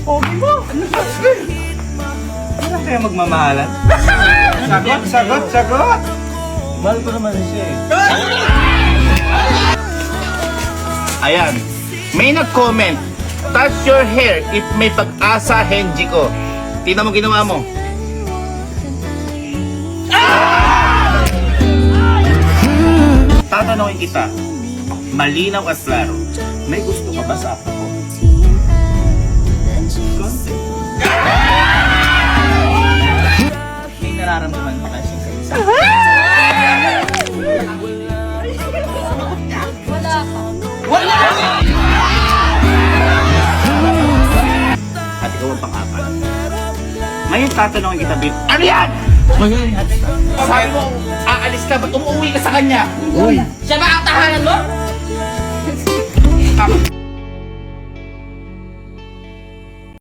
Pogi mo! Ano? Ano kaya magmamahalan? sagot, sagot, sagot! Mahal ko naman siya eh. Ayan. May nag-comment. Touch your hair if may pag-asa, Henji ko. Tingnan mo ginawa mo. Tatanungin kita. Malinaw as klaro. May gusto ka ba sa apo nararamdaman ba kasi sa isa? Wala ka. At ikaw ang pang-apat. Ngayon tatanungin kita, babe. Ano yan? Sabi mo, aalis ka, ba't umuwi ka sa kanya? Siya ba ang tahanan mo?